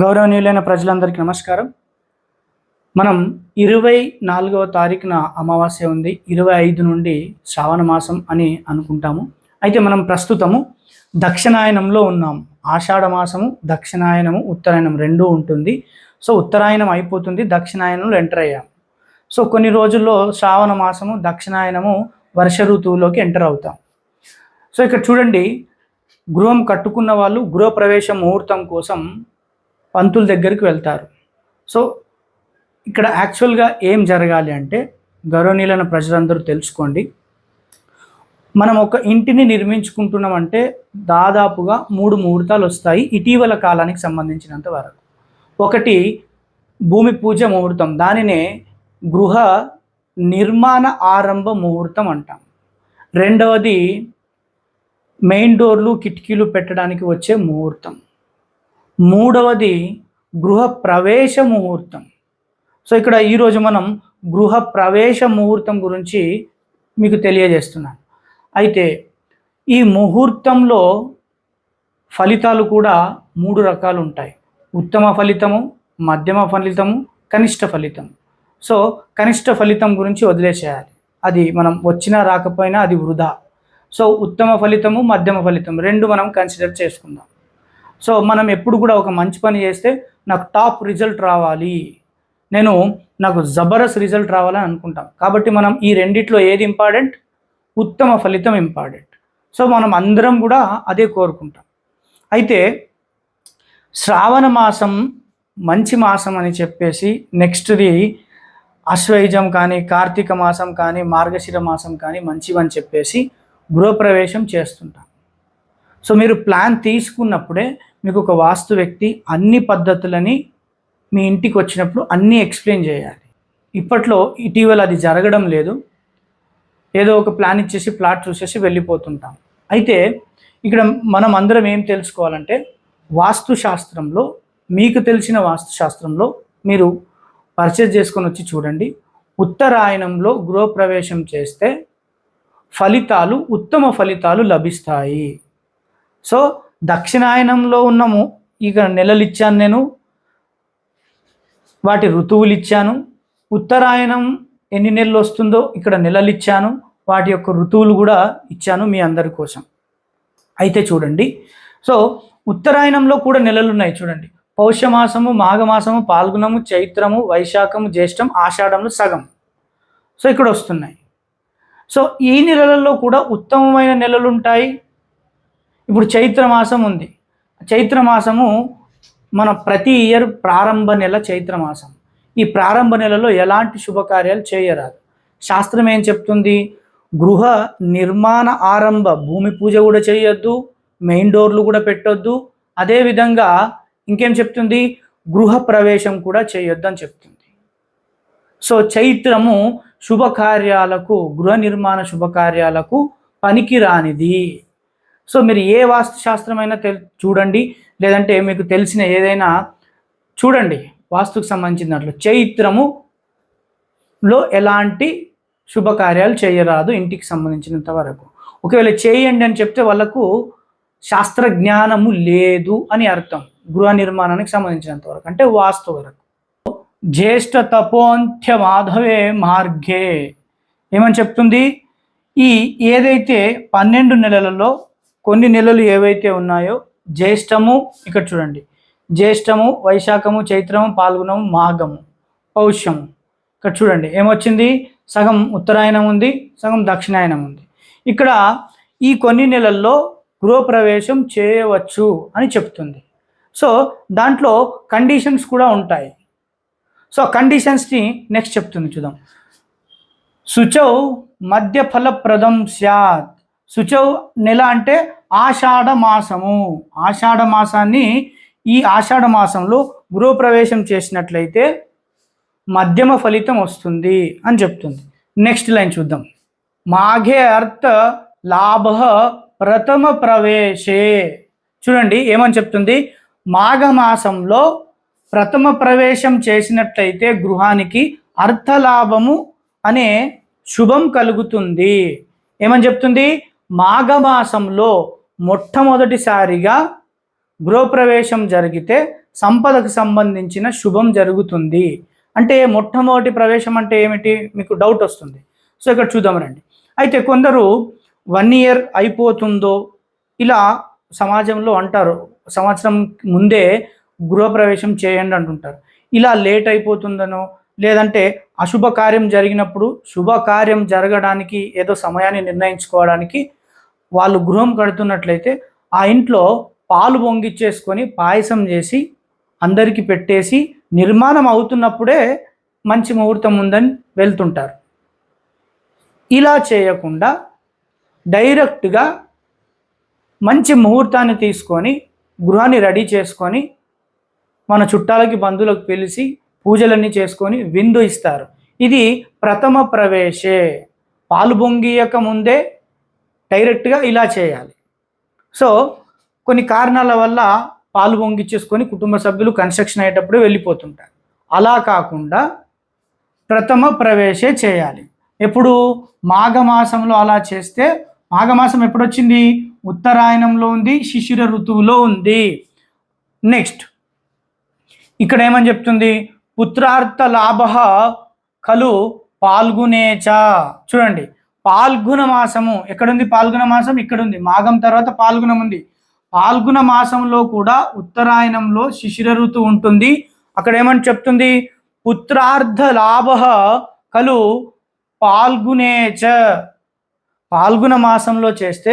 గౌరవనీయులైన ప్రజలందరికీ నమస్కారం. మనం ఇరవై నాలుగవ తారీఖున అమావాస్య ఉంది. ఇరవై ఐదు నుండి శ్రావణ మాసం అని అనుకుంటాము. అయితే మనం ప్రస్తుతము దక్షిణాయనంలో ఉన్నాం. ఆషాఢ మాసము దక్షిణాయనము ఉత్తరాయణం రెండూ ఉంటుంది. సో ఉత్తరాయణం అయిపోతుంది. దక్షిణాయనంలో ఎంటర్ అయ్యాం. సో కొన్ని రోజుల్లో శ్రావణ మాసము దక్షిణాయనము వర్ష ఋతువులోకి ఎంటర్ అవుతాం. సో ఇక్కడ చూడండి. గృహం కట్టుకున్న వాళ్ళు గృహప్రవేశ ముహూర్తం కోసం పంతుల దగ్గరికి వెళ్తారు. సో ఇక్కడ యాక్చువల్గా ఏం జరగాలి అంటే గౌరవనీయులైన ప్రజలందరూ తెలుసుకోండి. మనం ఒక ఇంటిని నిర్మించుకుంటున్నామంటే దాదాపుగా మూడు ముహూర్తాలు వస్తాయి ఇటీవల కాలానికి సంబంధించినంత వరకు. ఒకటి భూమి పూజ ముహూర్తం దానినే గృహ నిర్మాణ ఆరంభ ముహూర్తం అంటాం. రెండవది మెయిన్ డోర్లు కిటికీలు పెట్టడానికి వచ్చే ముహూర్తం. మూడవది గృహ ప్రవేశ ముహూర్తం. సో ఇక్కడ ఈరోజు మనం గృహ ప్రవేశ ముహూర్తం గురించి మీకు తెలియజేస్తున్నాను. అయితే ఈ ముహూర్తంలో ఫలితాలు కూడా మూడు రకాలు ఉంటాయి. ఉత్తమ ఫలితము మధ్యమ ఫలితము కనిష్ట ఫలితం సో కనిష్ట ఫలితం గురించి వదిలేసేయాలి. అది మనం వచ్చినా రాకపోయినా అది వృధా. సో ఉత్తమ ఫలితము మధ్యమ ఫలితం రెండు మనం కన్సిడర్ చేసుకుందాం. సో మనం ఎప్పుడు కూడా ఒక మంచి పని చేస్తే నాకు టాప్ రిజల్ట్ రావాలి. నేను నాకు జబర్దస్త్ రిజల్ట్ రావాలని అనుకుంటాం. కాబట్టి మనం ఈ రెండిట్లో ఏది ఇంపార్టెంట్? ఉత్తమ ఫలితం ఇంపార్టెంట్. సో మనం అందరం కూడా అదే కోరుకుంటాం. అయితే శ్రావణ మాసం మంచి మాసం అని చెప్పేసి నెక్స్ట్ది అశ్వయుజం కానీ కార్తీక మాసం కానీ మార్గశిర మాసం కానీ మంచివని చెప్పేసి గృహప్రవేశం చేస్తుంటాం. సో మీరు ప్లాన్ తీసుకున్నప్పుడే మీకు ఒక వాస్తు వ్యక్తి అన్ని పద్ధతులని మీ ఇంటికి వచ్చినప్పుడు అన్నీ ఎక్స్ప్లెయిన్ చేయాలి. ఇప్పట్లో ఇటీవల అది జరగడం లేదు. ఏదో ఒక ప్లాన్ ఇచ్చేసి ప్లాట్ చూసేసి వెళ్ళిపోతుంటాం. అయితే ఇక్కడ మనం అందరం ఏం తెలుసుకోవాలంటే వాస్తు శాస్త్రంలో మీకు తెలిసిన వాస్తు శాస్త్రంలో మీరు పర్చేజ్ చేసుకొని వచ్చి చూడండి. ఉత్తరాయణంలో గృహప్రవేశం చేస్తే ఫలితాలు ఉత్తమ ఫలితాలు లభిస్తాయి. సో దక్షిణాయనంలో ఉన్నాము. ఇక నెలలు ఇచ్చాను నేను. వాటి ఋతువులు ఇచ్చాను ఉత్తరాయణం ఎన్ని నెలలు వస్తుందో ఇక్కడ నెలలు ఇచ్చాను వాటి యొక్క ఋతువులు కూడా ఇచ్చాను మీ అందరి కోసం. అయితే చూడండి. సో ఉత్తరాయణంలో కూడా నెలలు ఉన్నాయి చూడండి. పౌష్యమాసము మాఘమాసము పాల్గొనము చైత్రము వైశాఖము జ్యేష్టం ఆషాఢంలో సగం సో ఇక్కడ వస్తున్నాయి. సో ఈ నెలలలో కూడా ఉత్తమమైన నెలలు ఉంటాయి ఇప్పుడు చైత్ర మాసం ఉంది. చైత్ర మాసము మన ప్రతి ఇయర్ ప్రారంభ నెల చైత్రమాసం ఈ ప్రారంభ నెలలో ఎలాంటి శుభకార్యాలు చేయరాదు. శాస్త్రం ఏం చెప్తుంది? గృహ నిర్మాణ ఆరంభ భూమి పూజ కూడా చేయొద్దు మెయిన్ డోర్లు కూడా పెట్టొద్దు. అదేవిధంగా ఇంకేం చెప్తుంది? గృహ ప్రవేశం కూడా చేయొద్దు అని చెప్తుంది. సో చైత్రము శుభకార్యాలకు గృహ నిర్మాణ శుభకార్యాలకు పనికిరానిది. సో మీరు ఏ వాస్తు శాస్త్రమైనా తెల్ చూడండి. లేదంటే మీకు తెలిసిన ఏదైనా చూడండి. వాస్తుకు సంబంధించిన దాంట్లో. చైత్రము లో ఎలాంటి శుభకార్యాలు చేయరాదు ఇంటికి సంబంధించినంత వరకు. ఒకవేళ చేయండి అని చెప్తే వాళ్ళకు శాస్త్ర జ్ఞానము లేదు అని అర్థం. గృహ నిర్మాణానికి సంబంధించినంత వరకు. అంటే వాస్తు వరకు. జ్యేష్ఠ తపోంత్య మాధవే మార్గే. ఏమని చెప్తుంది? ఈ ఏదైతే పన్నెండు నెలలలో కొన్ని నెలలు ఏవైతే ఉన్నాయో జ్యేష్టము ఇక్కడ చూడండి. జ్యేష్టము వైశాఖము చైత్రము పాల్గొనము మాఘము పౌష్యము. ఇక్కడ చూడండి ఏమొచ్చింది? సగం ఉత్తరాయణం ఉంది సగం దక్షిణాయనం ఉంది. ఇక్కడ ఈ కొన్ని నెలల్లో గృహప్రవేశం చేయవచ్చు అని చెప్తుంది. సో దాంట్లో కండిషన్స్ కూడా ఉంటాయి. సో కండిషన్స్ని నెక్స్ట్ చెప్తుంది చూద్దాం. శుచౌ మధ్య ఫలప్రదం స్యాత్. శుచౌ నెల అంటే ఆషాఢ మాసము ఆషాఢ మాసాన్ని ఈ ఆషాఢ మాసంలో గృహప్రవేశం చేసినట్లయితే మధ్యమ ఫలితం వస్తుంది అని చెప్తుంది. నెక్స్ట్ లైన్ చూద్దాం. మాఘే అర్థ లాభ ప్రథమ ప్రవేశే. చూడండి ఏమని చెప్తుంది? మాఘమాసంలో ప్రథమ ప్రవేశం చేసినట్లయితే గృహానికి అర్థలాభము అనే శుభం కలుగుతుంది. ఏమని చెప్తుంది? మాఘమాసంలో మొట్టమొదటిసారిగా గృహప్రవేశం జరిగితే సంపదకు సంబంధించిన శుభం జరుగుతుంది. అంటే మొట్టమొదటి ప్రవేశం అంటే ఏమిటి? మీకు డౌట్ వస్తుంది. సో ఇక్కడ చూద్దాం రండి. అయితే కొందరు వన్ ఇయర్ అయిపోతుందో ఇలా సమాజంలో అంటారు. సంవత్సరం ముందే గృహప్రవేశం చేయండి అంటుంటారు. ఇలా లేట్ అయిపోతుందనో లేదంటే అశుభ కార్యం జరిగినప్పుడు శుభకార్యం జరగడానికి ఏదో సమయాన్ని నిర్ణయించుకోవడానికి వాళ్ళు గృహం కడుతున్నట్లయితే ఆ ఇంట్లో పాలు పొంగిచ్చేసుకొని పాయసం చేసి అందరికీ పెట్టేసి నిర్మాణం అవుతున్నప్పుడే మంచి ముహూర్తం ఉందని వెళ్తుంటారు. ఇలా చేయకుండా డైరెక్ట్గా మంచి ముహూర్తాన్ని తీసుకొని గృహాన్ని రెడీ చేసుకొని మన చుట్టాలకి బంధువులకు పిలిచి పూజలన్నీ చేసుకొని విందు ఇస్తారు. ఇది ప్రథమ ప్రవేశే. పాలు పొంగియక ముందే డైరెక్ట్గా ఇలా చేయాలి. సో కొన్ని కారణాల వల్ల పాలు పొంగిచ్చేసుకొని కుటుంబ సభ్యులు కన్స్ట్రక్షన్ అయ్యేటప్పుడు వెళ్ళిపోతుంటారు. అలా కాకుండా ప్రథమ ప్రవేశే చేయాలి. ఎప్పుడు మాఘమాసంలో అలా చేస్తే మాఘమాసం ఎప్పుడు వచ్చింది ఉత్తరాయణంలో ఉంది శిశిర ఋతువులో ఉంది. నెక్స్ట్. ఇక్కడ ఏమని చెప్తుంది? పుత్రార్థ లాభ కలు పాల్గొనేచ. చూడండి. పాల్గుణ మాసము. ఎక్కడుంది పాల్గుణ మాసం? ఇక్కడ ఉంది మాఘం తర్వాత పాల్గుణం ఉంది. పాల్గుణ మాసంలో కూడా ఉత్తరాయణంలో శిశిర ఋతువు ఉంటుంది. అక్కడ ఏమని చెప్తుంది? పుత్రార్థ లాభ కలు పాల్గునేచ పాల్గుణ మాసంలో చేస్తే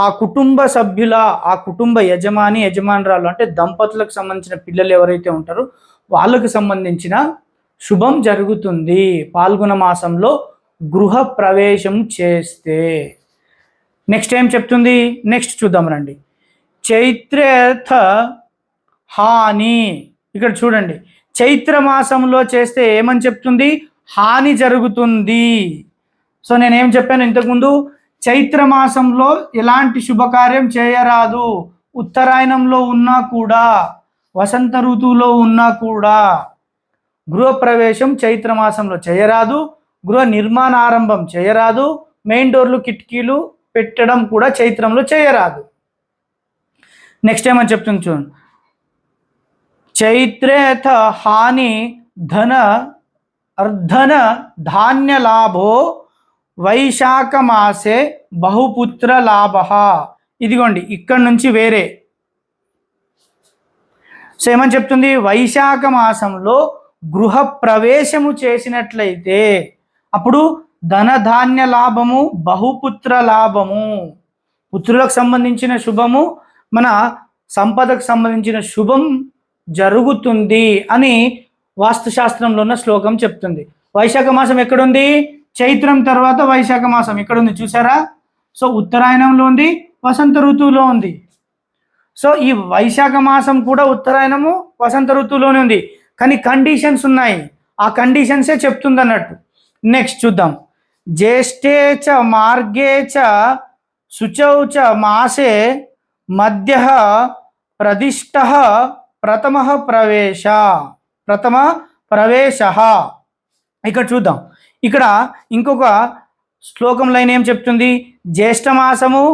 ఆ కుటుంబ సభ్యుల ఆ కుటుంబ యజమాని యజమానురాలు అంటే దంపతులకు సంబంధించిన పిల్లలు ఎవరైతే ఉంటారో వాళ్ళకు సంబంధించిన శుభం జరుగుతుంది. పాల్గొన మాసంలో గృహ ప్రవేశం చేస్తే. నెక్స్ట్ ఏం చెప్తుంది? నెక్స్ట్ చూద్దాం రండి. చైత్రేర్థ హాని. ఇక్కడ చూడండి. చైత్ర మాసంలో చేస్తే ఏమని చెప్తుంది? హాని జరుగుతుంది. సో నేనేం చెప్పాను ఇంతకుముందు? చైత్ర మాసంలో ఎలాంటి శుభకార్యం చేయరాదు. ఉత్తరాయణంలో ఉన్నా కూడా వసంత ఋతువులో ఉన్నా కూడా గృహప్రవేశం చైత్ర మాసంలో చేయరాదు. గృహ నిర్మాణారంభం చేయరాదు మెయిన్ డోర్లు కిటికీలు పెట్టడం కూడా చైత్రంలో చేయరాదు. నెక్స్ట్ ఏమని చెప్తుంది చూడండి చైత్రేత హాని ధన అర్ధన ధాన్య లాభో వైశాఖ మాసే బహుపుత్ర లాభ. ఇదిగోండి ఇక్కడ నుంచి వేరే. సో ఏమని చెప్తుంది? వైశాఖ మాసంలో గృహ ప్రవేశము చేసినట్లయితే అప్పుడు ధనధాన్య లాభము బహుపుత్ర లాభము. పుత్రులకు సంబంధించిన శుభము మన సంపదకు సంబంధించిన శుభం జరుగుతుంది అని వాస్తుశాస్త్రంలో ఉన్న శ్లోకం చెప్తుంది. వైశాఖ మాసం ఎక్కడుంది? చైత్రం తర్వాత వైశాఖ మాసం. ఎక్కడుంది చూసారా? సో ఉత్తరాయణంలో ఉంది వసంత ఋతువులో ఉంది. సో ఈ వైశాఖ మాసం కూడా ఉత్తరాయణము వసంత ఋతువులోనే ఉంది. కానీ కండిషన్స్ ఉన్నాయి. ఆ కండిషన్సే చెప్తుంది అన్నట్టు నెక్స్ట్ చూద్దాం. జ్యేష్ఠే చ మార్గే చ శుచౌ చ మాసే మధ్య ప్రదిష్ట ప్రథమ ప్రవేశ ప్రథమ ప్రవేశ. ఇక్కడ చూద్దాం. ఇక్కడ ఇంకొక శ్లోకం లైన్ ఏం చెప్తుంది? జ్యేష్ఠ మాసము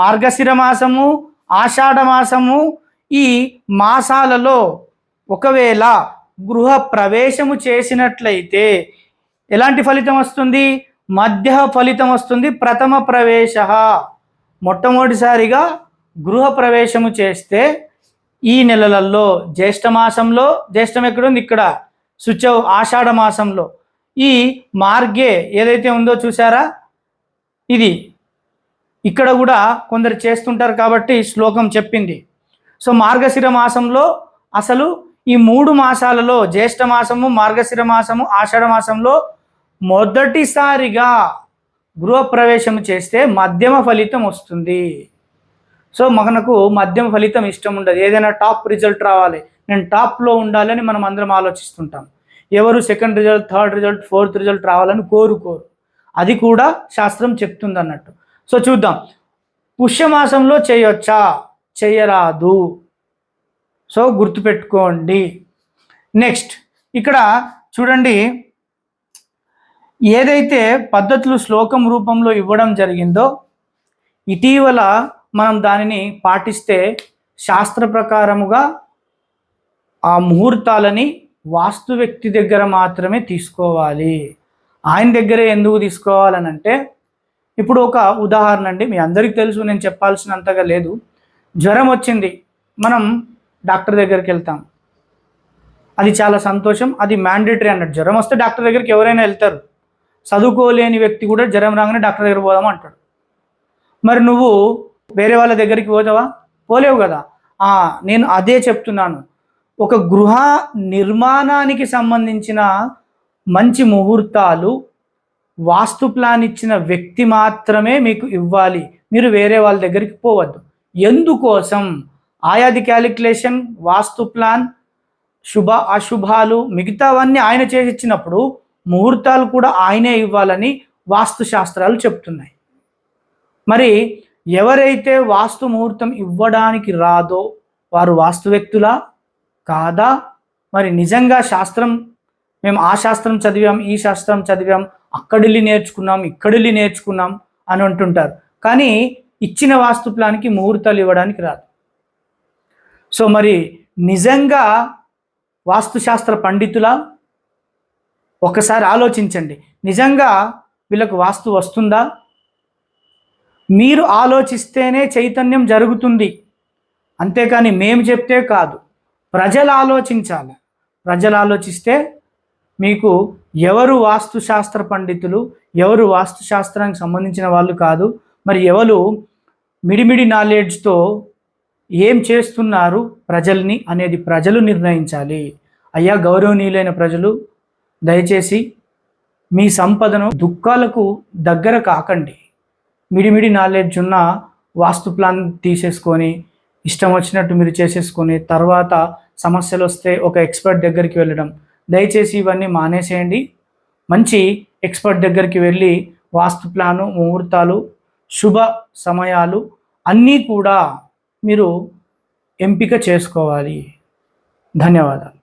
మార్గశిర మాసము ఆషాఢ మాసము ఈ మాసాలలో ఒకవేళ గృహ ప్రవేశము చేసినట్లయితే ఎలాంటి ఫలితం వస్తుంది? మధ్య ఫలితం వస్తుంది. ప్రథమ ప్రవేశ. మొట్టమొదటిసారిగా గృహ ప్రవేశము చేస్తే ఈ నెలలలో జ్యేష్ఠ మాసంలో జ్యేష్ఠం ఎక్కడుంది? ఇక్కడ శుచ ఆషాఢ మాసంలో. ఈ మార్గే ఏదైతే ఉందో చూసారా ఇది. ఇక్కడ కూడా కొందరు చేస్తుంటారు కాబట్టి శ్లోకం చెప్పింది. సో మార్గశిర మాసంలో అసలు ఈ మూడు మాసాలలో జ్యేష్ఠ మాసము మార్గశిర మాసము ఆషాఢ మాసంలో మొదటిసారిగా గృహప్రవేశం చేస్తే మధ్యమ ఫలితం వస్తుంది. సో మనకు మధ్యమ ఫలితం ఇష్టం ఉండదు. ఏదైనా టాప్ రిజల్ట్ రావాలి. నేను టాప్లో ఉండాలని మనం అందరం ఆలోచిస్తుంటాం. ఎవరు second result third result fourth result రావాలని కోరుకోరు అది కూడా శాస్త్రం చెప్తుంది అన్నట్టు. సో చూద్దాం. పుష్యమాసంలో చేయొచ్చా? చేయరాదు. సో గుర్తుపెట్టుకోండి. నెక్స్ట్ ఇక్కడ చూడండి. ఏదైతే పద్ధతులు శ్లోకం రూపంలో ఇవ్వడం జరిగిందో ఇటీవల మనం దానిని పాటిస్తే శాస్త్ర ప్రకారముగా ఆ ముహూర్తాలని వాస్తు వ్యక్తి దగ్గర మాత్రమే తీసుకోవాలి. ఆయన దగ్గరే ఎందుకు తీసుకోవాలనంటే ఇప్పుడు ఒక ఉదాహరణ అండి. మీ అందరికీ తెలుసు నేను చెప్పాల్సినంతగా లేదు. జ్వరం వచ్చింది. మనం డాక్టర్ దగ్గరికి వెళ్తాం. అది చాలా సంతోషం. అది మ్యాండేటరీ అన్నట్టు. జ్వరం వస్తే డాక్టర్ దగ్గరికి ఎవరైనా వెళ్తారు. చదువుకోలేని వ్యక్తి కూడా జ్వరం రాగానే డాక్టర్ దగ్గర పోదాం అంటాడు. మరి నువ్వు వేరే వాళ్ళ దగ్గరికి పోతావా? పోలేవు కదా. నేను అదే చెప్తున్నాను. ఒక గృహ నిర్మాణానికి సంబంధించిన మంచి ముహూర్తాలు వాస్తు ప్లాన్ ఇచ్చిన వ్యక్తి మాత్రమే మీకు ఇవ్వాలి. మీరు వేరే వాళ్ళ దగ్గరికి పోవద్దు. ఎందుకోసం? ఆయాది క్యాలిక్యులేషన్ వాస్తు ప్లాన్ శుభ అశుభాలు మిగతావన్నీ ఆయన చేసి ఇచ్చినప్పుడు ముహూర్తాలు కూడా ఆయనే ఇవ్వాలని వాస్తు శాస్త్రాలు చెప్తున్నాయి. మరి ఎవరైతే వాస్తు ముహూర్తం ఇవ్వడానికి రాదో వారు వాస్తు వ్యక్తులా? కాదా? మరి నిజంగా శాస్త్రం మేము ఆ శాస్త్రం చదివాం ఈ శాస్త్రం చదివాం అక్కడిల్లి నేర్చుకున్నాం ఇక్కడిల్లి నేర్చుకున్నాం అని అంటుంటారు. కానీ ఇచ్చిన వాస్తు ప్లాన్కి ముహూర్తాలు ఇవ్వడానికి రాదు. సో మరి నిజంగా వాస్తుశాస్త్ర పండితుల? ఒకసారి ఆలోచించండి. నిజంగా వీళ్ళకు వాస్తు వస్తుందా? మీరు ఆలోచిస్తేనే చైతన్యం జరుగుతుంది. అంతేకాని మేము చెప్తే కాదు. ప్రజలు ఆలోచించాలి. ప్రజలు ఆలోచిస్తే మీకు ఎవరు వాస్తుశాస్త్ర పండితులు ఎవరు వాస్తుశాస్త్రానికి సంబంధించిన వాళ్ళు కాదు. మరి ఎవరు మిడిమిడి నాలెడ్జ్తో ఏం చేస్తున్నారు ప్రజల్ని అనేది ప్రజలు నిర్ణయించాలి. అయ్యా గౌరవనీయులైన ప్రజలు దయచేసి మీ సంపదను దుఃఖాలకు దగ్గర కాకండి. మిడిమిడి నాలెడ్జ్ ఉన్న వాస్తు ప్లాన్ తీసేసుకొని ఇష్టం వచ్చినట్టు మీరు చేసేసుకొని తర్వాత సమస్యలు వస్తే ఒక ఎక్స్పర్ట్ దగ్గరికి వెళ్ళడం. దయచేసి ఇవన్నీ మానేసేయండి. మంచి ఎక్స్పర్ట్ దగ్గరికి వెళ్ళి వాస్తు ప్లాను ముహూర్తాలు శుభ సమయాలు అన్నీ కూడా మీరు ఎంపిక చేసుకోవాలి. ధన్యవాదాలు.